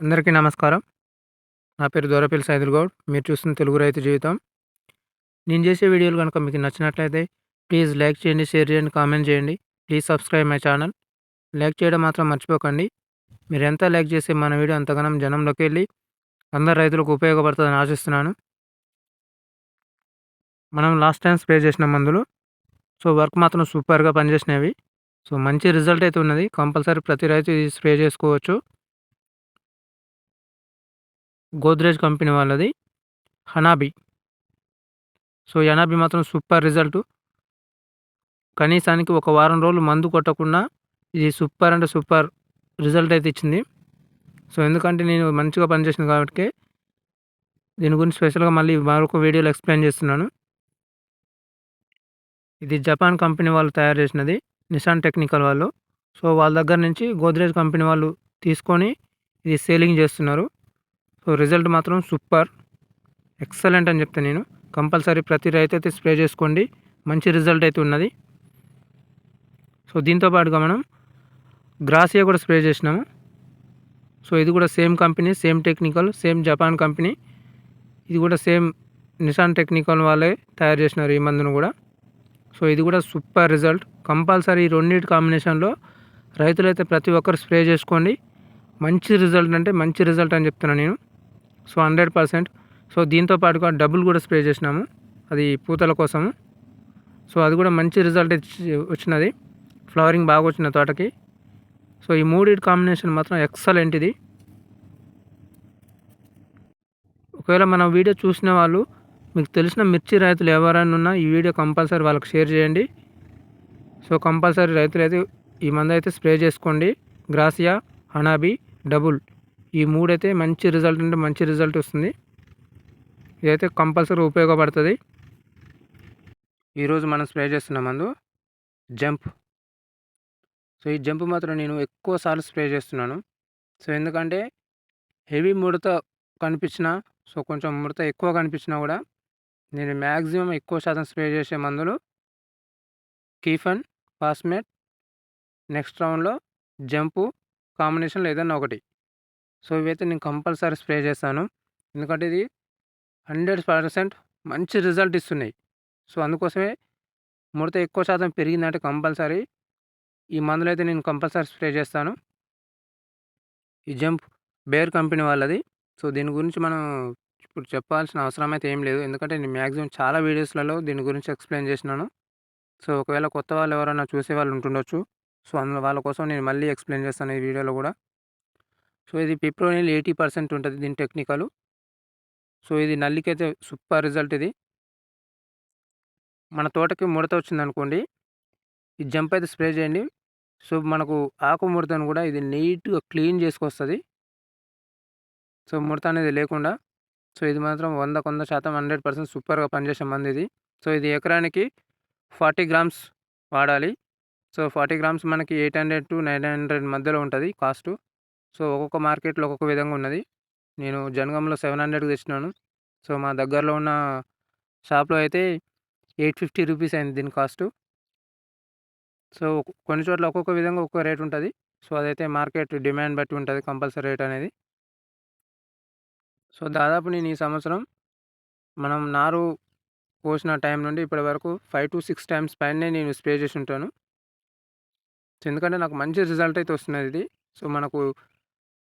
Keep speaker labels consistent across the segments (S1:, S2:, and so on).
S1: అందరికీ నమస్కారం. నా పేరు దొరపల్లి సైదుల్ గౌడ్. మీరు చూస్తున్న తెలుగు రైతు జీవితం. నేను చేసే వీడియోలు కనుక మీకు నచ్చినట్లయితే ప్లీజ్ లైక్ చేయండి షేర్ చేయండి కామెంట్ చేయండి. Please subscribe my channel. Like చేయడం మాత్రం మర్చిపోకండి. మీరు ఎంత లైక్ చేస్తే మన వీడియో అంతగానం జనంలోకి వెళ్ళి అందరు రైతులకు ఉపయోగపడుతుందని ఆశిస్తున్నాను. మనం లాస్ట్ టైం స్ప్రే చేసిన మందులు. సో వర్క్ మాత్రం సూపర్గా పనిచేసినవి. సో మంచి రిజల్ట్ అయితే ఉన్నది. కంపల్సరీ ప్రతి రైతు ఇది స్ప్రే చేసుకోవచ్చు. గోద్రేజ్ కంపెనీ వాళ్ళది హనాబీ. సో ఈ మాత్రం సూపర్ రిజల్ట్. కనీసానికి ఒక వారం రోజులు మందు కొట్టకుండా ఇది సూపర్ అంటే సూపర్ రిజల్ట్ అయితే ఇచ్చింది. సో ఎందుకంటే నేను మంచిగా పనిచేసింది కాబట్టి దీని గురించి స్పెషల్గా మళ్ళీ మరొక వీడియోలో ఎక్స్ప్లెయిన్ చేస్తున్నాను. ఇది జపాన్ కంపెనీ వాళ్ళు తయారు చేసినది నిసాన్ టెక్నికల్ వాళ్ళు. సో వాళ్ళ దగ్గర నుంచి గోద్రేజ్ కంపెనీ వాళ్ళు తీసుకొని ఇది సేలింగ్ చేస్తున్నారు. సో రిజల్ట్ మాత్రం సూపర్. ఎక్సలెంట్ అని చెప్తాను నేను. కంపల్సరీ ప్రతి రైతు అయితే స్ప్రే చేసుకోండి. మంచి రిజల్ట్ అయితే ఉన్నది. సో దీంతో పాటుగా మనం గ్రాసియా కూడా స్ప్రే చేసినాము. సో ఇది కూడా same company same technical same Japan company. ఇది కూడా సేమ్ నిసాన్ టెక్నికల్ వాళ్ళే తయారు చేసినారు ఈ మందును కూడా. సో ఇది కూడా సూపర్ రిజల్ట్. కంపల్సరీ ఈ రెండింటి కాంబినేషన్లో రైతులైతే ప్రతి ఒక్కరు స్ప్రే చేసుకోండి. మంచి రిజల్ట్ అంటే మంచి రిజల్ట్ అని చెప్తున్నాను నేను. So hundred percent. సో దీంతో పాటుగా డబుల్ కూడా స్ప్రే చేసినాము. అది పూతల కోసము. సో అది కూడా మంచి రిజల్ట్ వచ్చినది. ఫ్లవరింగ్ బాగా వచ్చిన తోటకి. సో ఈ మూడింటి కాంబినేషన్ మాత్రం ఎక్సలెంట్ ఇది. ఒకవేళ మన వీడియో చూసిన వాళ్ళు మీకు తెలిసిన మిర్చి రైతులు ఎవరైనా ఉన్నా ఈ వీడియో కంపల్సరీ వాళ్ళకి షేర్ చేయండి. సో కంపల్సరీ రైతులు అయితే ఈ మందు అయితే స్ప్రే చేసుకోండి. Gracia Hanabi double. ఈ మూడైతే మంచి రిజల్ట్ అంటే మంచి రిజల్ట్ వస్తుంది. ఇదైతే కంపల్సరీ ఉపయోగపడుతుంది. ఈరోజు మనం స్ప్రే చేస్తున్న మందు. జంప్. సో ఈ జంప్ మాత్రం నేను ఎక్కువసార్లు స్ప్రే చేస్తున్నాను. సో ఎందుకంటే హెవీ ముడత కనిపించినా సో కొంచెం ముడత ఎక్కువ కనిపించినా కూడా నేను మ్యాక్సిమం ఎక్కువ శాతం స్ప్రే చేసే మందులు కీఫన్ పాస్మెట్ నెక్స్ట్ రౌండ్లో జంపు కాంబినేషన్లో ఏదైనా ఒకటి. సో ఇవైతే నేను కంపల్సరీ స్ప్రే చేస్తాను. ఎందుకంటే ఇది హండ్రెడ్ పర్సెంట్ మంచి రిజల్ట్ ఇస్తున్నాయి. సో అందుకోసమే ముడత ఎక్కువ శాతం పెరిగిందంటే కంపల్సరీ ఈ మందులు అయితే నేను కంపల్సరీ స్ప్రే చేస్తాను. ఈ జంప్ బేర్ కంపెనీ వాళ్ళది. సో దీని గురించి మనం ఇప్పుడు చెప్పాల్సిన అవసరం అయితే ఏం లేదు. ఎందుకంటే నేను మ్యాక్సిమం చాలా వీడియోస్లలో దీని గురించి ఎక్స్ప్లెయిన్ చేసినాను. సో ఒకవేళ కొత్త వాళ్ళు ఎవరైనా చూసే వాళ్ళు ఉంటుండొచ్చు. సో అందులో వాళ్ళ కోసం నేను మళ్ళీ ఎక్స్ప్లెయిన్ చేస్తాను ఈ వీడియోలో కూడా. సో ఇది పిప్రోనిల్ ఎయిటీ పర్సెంట్ ఉంటుంది దీని టెక్నికల్. సో ఇది నల్లికైతే సూపర్ రిజల్ట్ ఇది. మన తోటకి ముడత వచ్చింది అనుకోండి ఈ జంప్ అయితే స్ప్రే చేయండి. సో మనకు ఆకు ముడతను కూడా ఇది నీట్గా క్లీన్ చేసుకొస్తుంది. సో ముడత అనేది లేకుండా సో ఇది మాత్రం వంద కొంద శాతం హండ్రెడ్ పర్సెంట్ సూపర్గా పనిచేసే మంది ఇది. సో ఇది ఎకరానికి ఫార్టీ గ్రామ్స్ వాడాలి. సో ఫార్టీ గ్రామ్స్ మనకి eight hundred to nine hundred మధ్యలో ఉంటుంది కాస్ట్. సో ఒక్కొక్క మార్కెట్లో ఒక్కొక్క విధంగా ఉన్నది. నేను జనగంలో సెవెన్ హండ్రెడ్కి తెచ్చినాను. సో మా దగ్గరలో ఉన్న షాప్లో అయితే ఎయిట్ ఫిఫ్టీ రూపీస్ అయింది దీని కాస్ట్. సో కొన్ని చోట్ల ఒక్కొక్క విధంగా ఒక్కొక్క రేట్ ఉంటుంది. సో అదైతే మార్కెట్ డిమాండ్ బట్టి ఉంటుంది కంపల్సరీ రేట్ అనేది. సో దాదాపు నేను ఈ సంవత్సరం మనం నారు పోసిన టైం నుండి ఇప్పటి వరకు ఫైవ్ టు సిక్స్ టైమ్స్ పైనే నేను స్ప్రే చేసి ఉంటాను. సో ఎందుకంటే నాకు మంచి రిజల్ట్ అయితే వస్తున్నది ఇది. సో మనకు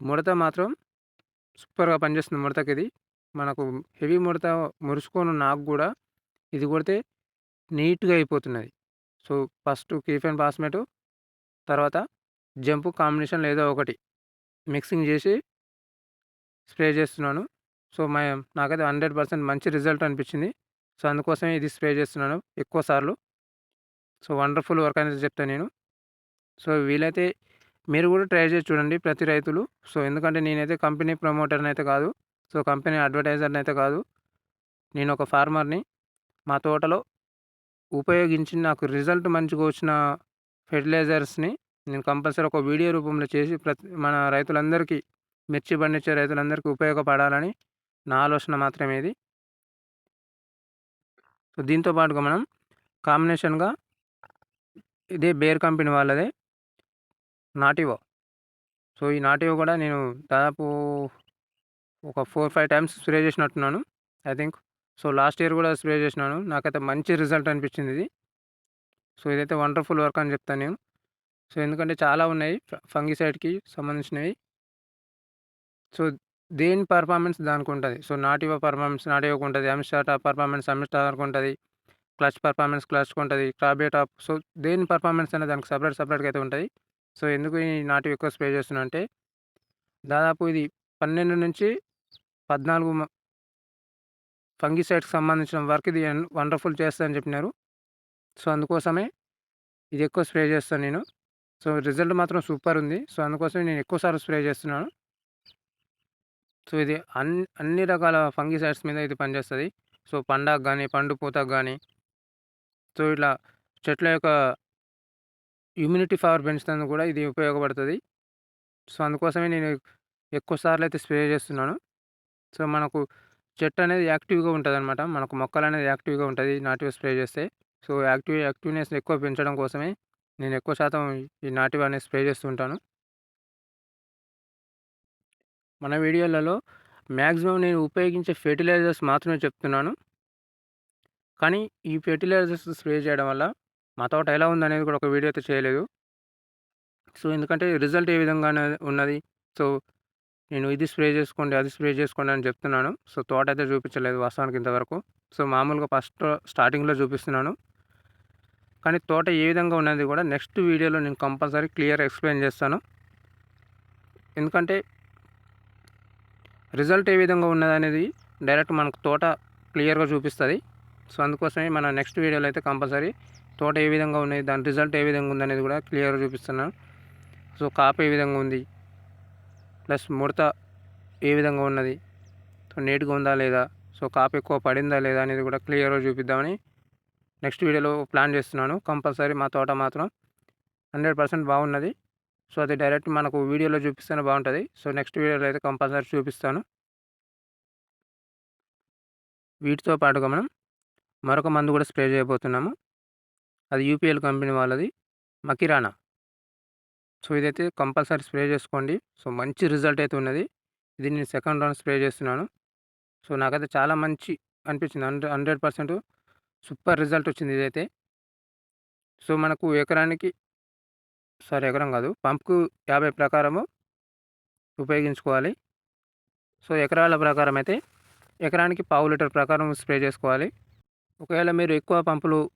S1: ముడత మాత్రం సూపర్గా పనిచేస్తుంది ముడతకి ఇది మనకు హెవీ ముడత మురుసుకొని నాకు కూడా ఇది కొడితే నీట్గా అయిపోతున్నది. సో ఫస్ట్ కీఫెన్ పాస్మెట్ తర్వాత జంపు కాంబినేషన్ ఏదో ఒకటి మిక్సింగ్ చేసి స్ప్రే చేస్తున్నాను. సో మా నాకైతే హండ్రెడ్ పర్సెంట్ మంచి రిజల్ట్ అనిపించింది. సో అందుకోసమే ఇది స్ప్రే చేస్తున్నాను ఎక్కువ సార్లు. సో వండర్ఫుల్ వర్క్ అనేది చెప్తాను నేను. సో వీలైతే మీరు కూడా ట్రై చేసి చూడండి ప్రతి రైతులు. సో ఎందుకంటే నేనైతే కంపెనీ ప్రమోటర్ని అయితే కాదు. సో కంపెనీ అడ్వర్టైజర్ని అయితే కాదు. నేను ఒక ఫార్మర్ని. మా తోటలో ఉపయోగించి నాకు రిజల్ట్ మంచిగా వచ్చిన ఫెర్టిలైజర్స్ని నేను కంపల్సరీ ఒక వీడియో రూపంలో చేసి ప్రతి మన రైతులందరికీ మిర్చి పండించే రైతులందరికీ ఉపయోగపడాలని నా ఆలోచన మాత్రమే ఇది. సో దీంతో పాటుగా మనం కాంబినేషన్గా ఇదే బేర్ కంపెనీ వాళ్ళదే. నాటివో సో ఈ నాటివ్ కూడా నేను దాదాపు ఒక ఫోర్ ఫైవ్ టైమ్స్ స్ప్రే చేసినట్టున్నాను I think. So last year కూడా స్ప్రే చేసినాను. నాకైతే మంచి రిజల్ట్ అనిపించింది ఇది. సో ఇదైతే వండర్ఫుల్ వర్క్ అని చెప్తాను నేను. సో ఎందుకంటే చాలా ఉన్నాయి ఫంగిసైడ్కి సంబంధించినవి. సో దేని పర్ఫార్మెన్స్ దానికి ఉంటుంది. సో నాటివో పర్ఫార్మెన్స్ నాటివకు ఉంటుంది అమిస్టార్ పర్ఫార్మెన్స్ అమిస్టార్కి ఉంటుంది క్లచ్ పర్ఫార్మెన్స్ క్లచ్కి ఉంటుంది క్రాబే టాప్. సో దేని పర్ఫార్మెన్స్ అనేది దానికి సపరేట్ సపరేట్గా అయితే ఉంటుంది సో ఎందుకు ఈ నాటివ్ ఎక్కువ స్ప్రే చేస్తున్నా అంటే దాదాపు ఇది పన్నెండు నుంచి పద్నాలుగు ఫంగిసైడ్కి సంబంధించిన వర్క్ ఇది వండర్ఫుల్ చేస్తుందని చెప్పినారు. సో అందుకోసమే ఇది ఎక్కువ స్ప్రే చేస్తాను నేను. సో రిజల్ట్ మాత్రం సూపర్ ఉంది. సో అందుకోసమే నేను ఎక్కువసార్లు స్ప్రే చేస్తున్నాను. సో ఇది అన్ అన్ని రకాల ఫంగిసైడ్స్ మీద ఇది పనిచేస్తుంది. సో పండగ కానీ పండు పూతకు కానీ సో ఇట్లా చెట్ల యొక్క ఇమ్యూనిటీ పవర్ పెంచుతాను కూడా ఇది ఉపయోగపడుతుంది. సో అందుకోసమే నేను ఎక్కువ సార్లు అయితే స్ప్రే చేస్తున్నాను. సో మనకు చెట్టు అనేది యాక్టివ్గా ఉంటుంది అనమాట మనకు మొక్కలు అనేది యాక్టివ్గా ఉంటుంది నాటివ్ స్ప్రే చేస్తే. సో యాక్టివ్ యాక్టివ్నెస్ ఎక్కువ పెంచడం కోసమే నేను ఎక్కువ శాతం ఈ నాటివ్ అనేది స్ప్రే చేస్తుంటాను మన వీడియోలలో మ్యాక్సిమం నేను ఉపయోగించే ఫెర్టిలైజర్స్ మాత్రమే చెప్తున్నాను. కానీ ఈ ఫెర్టిలైజర్స్ స్ప్రే చేయడం వల్ల మా తోట ఎలా ఉందనేది కూడా ఒక వీడియో అయితే చేయలేదు. సో ఎందుకంటే రిజల్ట్ ఏ విధంగా ఉన్నది. సో నేను ఇది స్ప్రే చేసుకోండి అది స్ప్రే చేసుకోండి అని చెప్తున్నాను. సో తోట అయితే చూపించలేదు వాస్తవానికి ఇంతవరకు. సో మామూలుగా ఫస్ట్ స్టార్టింగ్లో చూపిస్తున్నాను. కానీ తోట ఏ విధంగా ఉన్నది కూడా నెక్స్ట్ వీడియోలో నేను కంపల్సరీ క్లియర్ ఎక్స్ప్లెయిన్ చేస్తాను. ఎందుకంటే రిజల్ట్ ఏ విధంగా ఉన్నది అనేది డైరెక్ట్ మనకు తోట క్లియర్గా చూపిస్తుంది. సో అందుకోసమే మన నెక్స్ట్ వీడియోలో అయితే కంపల్సరీ తోట ఏ విధంగా ఉన్నది దాని రిజల్ట్ ఏ విధంగా ఉంది అనేది కూడా క్లియర్గా చూపిస్తున్నాను. సో కాపు ఏ విధంగా ఉంది ప్లస్ ముడత ఏ విధంగా ఉన్నది సో నీట్గా ఉందా లేదా సో కాపు ఎక్కువ పడిందా లేదా అనేది కూడా క్లియర్గా చూపిద్దామని నెక్స్ట్ వీడియోలో ప్లాన్ చేస్తున్నాను. కంపల్సరీ మా తోట మాత్రం హండ్రెడ్ పర్సెంట్ బాగున్నది. సో అది డైరెక్ట్ మనకు వీడియోలో చూపిస్తేనే బాగుంటుంది. సో నెక్స్ట్ వీడియోలో అయితే కంపల్సరీ చూపిస్తాను. వీటితో పాటుగా మనం మరొక మందు కూడా స్ప్రే చేయబోతున్నాము. అది యూపీఎల్ కంపెనీ వాళ్ళది. మకిరానా. సో ఇదైతే కంపల్సరీ స్ప్రే చేసుకోండి. సో మంచి రిజల్ట్ అయితే ఉన్నది. ఇది నేను సెకండ్ రౌండ్ స్ప్రే చేస్తున్నాను. సో నాకైతే చాలా మంచి అనిపించింది. Hundred hundred percent super result వచ్చింది ఇదైతే. సో మనకు ఎకరానికి సారీ ఎకరం కాదు. పంప్కు యాభై ప్రకారము ఉపయోగించుకోవాలి. సో ఎకరాల ప్రకారం అయితే ఎకరానికి పావు లీటర్ ప్రకారం స్ప్రే చేసుకోవాలి. ఒకవేళ మీరు ఎక్కువ పంపులు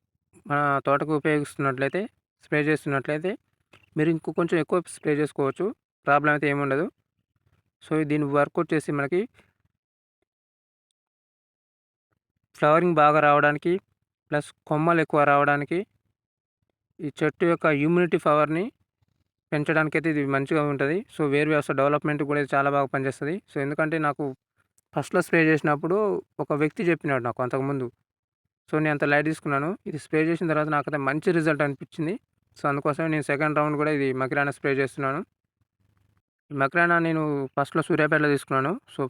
S1: మన తోటకు ఉపయోగిస్తున్నట్లయితే స్ప్రే చేస్తున్నట్లయితే మీరు ఇంకో కొంచెం ఎక్కువ స్ప్రే చేసుకోవచ్చు. ప్రాబ్లం అయితే ఏముండదు సో దీని వర్క్ చేసి మనకి ఫ్లవరింగ్ బాగా రావడానికి ప్లస్ కొమ్మలు ఎక్కువ రావడానికి ఈ చెట్టు యొక్క ఇమ్యూనిటీ పవర్ని పెంచడానికి అయితే ఇది మంచిగా ఉంటుంది. సో వేరు వ్యవస్థ డెవలప్మెంట్ కూడా ఇది చాలా బాగా పనిచేస్తుంది. సో ఎందుకంటే నాకు ఫస్ట్లో స్ప్రే చేసినప్పుడు ఒక వ్యక్తి చెప్పినాడు నాకు అంతకుముందు. సో నేను అంత లైట్ తీసుకున్నాను. ఇది స్ప్రే చేసిన తర్వాత నాకైతే మంచి రిజల్ట్ అనిపించింది. సో అందుకోసం నేను సెకండ్ రౌండ్ కూడా ఇది మకిరానా స్ప్రే చేస్తున్నాను. మకిరానా నేను ఫస్ట్లో సూర్యాపేటలో తీసుకున్నాను. సో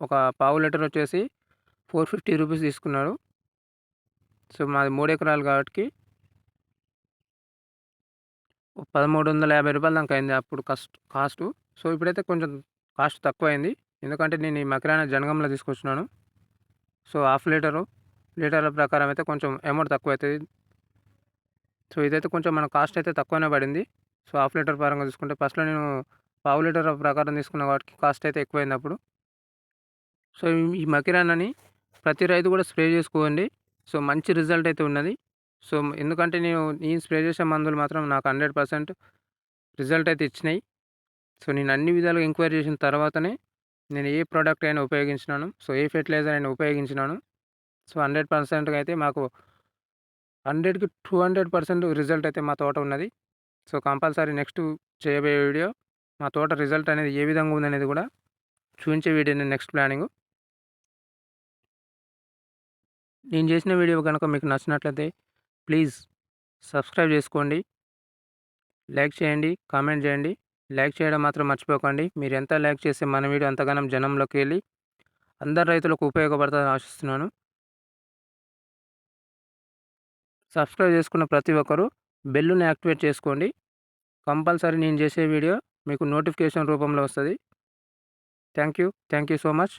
S1: ఒక పావు లీటర్ వచ్చేసి ఫోర్ ఫిఫ్టీ రూపీస్ తీసుకున్నాడు. సో మాది మూడు ఎకరాలు కాబట్టి పదమూడు వందల యాభై రూపాయలు దాకా అయింది అప్పుడు కస్ట్ కాస్ట్. సో ఇప్పుడైతే కొంచెం కాస్ట్ తక్కువ అయింది ఎందుకంటే నేను ఈ మకిరానా జనగంలో తీసుకొచ్చినాను. సో హాఫ్ లీటరు లీటర్ల ప్రకారం అయితే కొంచెం అమౌంట్ తక్కువ అవుతుంది సో ఇదైతే కొంచెం మన కాస్ట్ అయితే తక్కువనే పడింది. సో హాఫ్ లీటర్ పరంగా చూసుకుంటే ఫస్ట్లో నేను పావు లీటర్ ప్రకారం తీసుకున్న వాటికి కాస్ట్ అయితే ఎక్కువైంది అప్పుడు. సో ఈ మకిరాన్నని ప్రతి రైతు కూడా స్ప్రే చేసుకోండి. సో మంచి రిజల్ట్ అయితే ఉన్నది. సో ఎందుకంటే నేను నేను స్ప్రే చేసే మందులు మాత్రం నాకు హండ్రెడ్ పర్సెంట్ రిజల్ట్ అయితే ఇచ్చినాయి. సో నేను అన్ని విధాలుగా ఎంక్వైరీ చేసిన తర్వాతనే నేను ఏ ప్రోడక్ట్ అయినా ఉపయోగించినాను. సో ఏ ఫెర్టిలైజర్ అయినా ఉపయోగించినాను. సో హండ్రెడ్ పర్సెంట్గా అయితే మాకు హండ్రెడ్కి టూ హండ్రెడ్ పర్సెంట్ రిజల్ట్ అయితే మా తోట ఉన్నది. సో కంపల్సరీ నెక్స్ట్ చేయబోయే వీడియో మా తోట రిజల్ట్ అనేది ఏ విధంగా ఉందనేది కూడా చూపించే వీడియో నెక్స్ట్ ప్లానింగ్. నేను చేసిన వీడియో కనుక మీకు నచ్చినట్లయితే ప్లీజ్ సబ్స్క్రైబ్ చేసుకోండి. లైక్ చేయండి కామెంట్ చేయండి. లైక్ చేయడం మాత్రం మర్చిపోకండి. మీరు ఎంత లైక్ చేస్తే మన వీడియో అంతగానం జనంలోకి వెళ్ళి అందరు రైతులకు ఉపయోగపడతారని ఆశిస్తున్నాను. సబ్స్క్రైబ్ చేసుకున్న ప్రతి ఒక్కరూ బెల్లుని యాక్టివేట్ చేసుకోండి. కంపల్సరీ నేను చేసే వీడియో మీకు నోటిఫికేషన్ రూపంలో వస్తుంది. Thank you thank you so much.